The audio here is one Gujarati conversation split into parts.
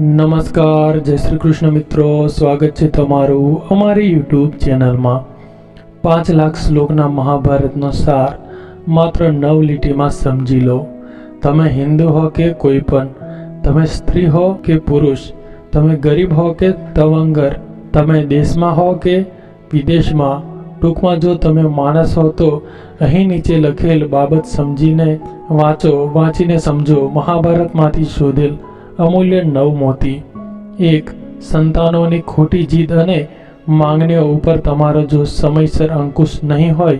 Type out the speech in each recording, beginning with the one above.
નમસ્કાર, જય શ્રી કૃષ્ણ મિત્રો. સ્વાગત છે તમારું અમારી યુટ્યુબ ચેનલમાં. પાંચ લાખ શ્લોકના મહાભારતનો સાર માત્ર નવ લીટીમાં સમજી લો. તમે હિન્દુ હો કે કોઈ પણ? તમે સ્ત્રી હો કે પુરુષ? તમે ગરીબ હો કે તવંગર? તમે દેશમાં હો કે વિદેશમાં? ટૂંકમાં જો તમે માણસ હો તો અહીં નીચે લખેલ બાબત સમજીને વાંચો, વાંચીને સમજો. મહાભારતમાંથી શોધેલ અમૂલ્ય નવ મોતી, એક સંતાનોની ખોટી જીદ અને માંગણીઓ ઉપર તમારો જો સમયસર અંકુશ નહીં હોય,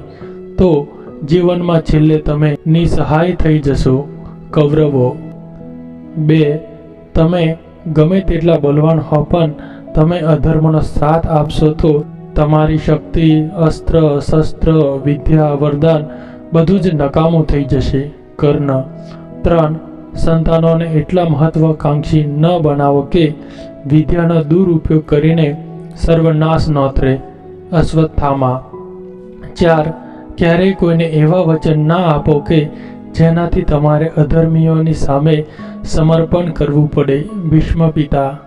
તો જીવનમાં છેલ્લે તમે નિસહાય થઈ જશો. કૌરવો, બે, તમે ગમે તેટલા બલવાન હો, પણ તમે અધર્મનો સાથ આપશો તો તમારી શક્તિ, અસ્ત્ર, શસ્ત્ર, વિદ્યા, વરદાન બધું જ નકામું થઈ જશે. કર્ણ, ત્રણ સંતાનોને એટલા મહત્વકાંક્ષી ન બનાવો કે વિદ્યાનો દુરુપયોગ કરીને સર્વનાશ નોતરે અશ્વત્થામાં, ચાર, ક્યારેય કોઈને એવા વચન ના આપો કે જેનાથી તમારે અધર્મીઓની સામે સમર્પણ કરવું પડે. ભીષ્મ પિતા,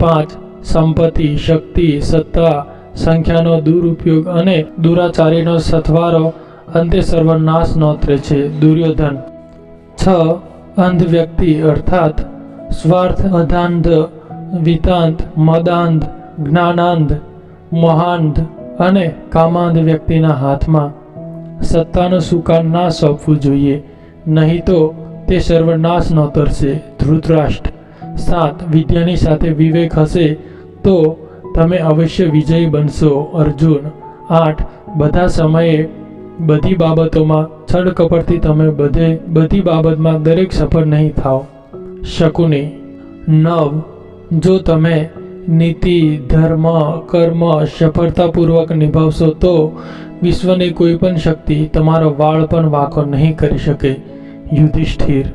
પાંચ, સંપત્તિ, શક્તિ, સત્તા, સંખ્યાનો દુરુપયોગ અને દુરાચારીનો સથવારો અંતે સર્વનાશ નોતરે છે. દુર્યોધન, છ અંધ વ્યક્તિ અર્થાત સ્વાર્થ, અધાંધ, વિતાંત, મદાંધ, જ્ઞાનાંધ, મહાંધ અને કામાંધ વ્યક્તિના હાથમાં સત્તાનું સુકાન ના સોંપવું જોઈએ. નહીં તો તે સર્વનાશ નોતરશે ધૃતરાષ્ટ્ર સાત, વિદ્યાની સાથે વિવેક હશે તો તમે અવશ્ય વિજયી બનશો. અર્જુન આઠ, બધા સમયે બધી બાબતોમાં છળ કપટથી તમે બધે, બધી બાબતમાં દરેક સફળ નહીં થાવ શકુની, નવ, જો તમે નીતિ, ધર્મ, કર્મ સફળતાપૂર્વક નિભાવશો તો વિશ્વની કોઈ પણ શક્તિ તમારો વાળ પણ વાંકો નહીં કરી શકે. યુધિષ્ઠિર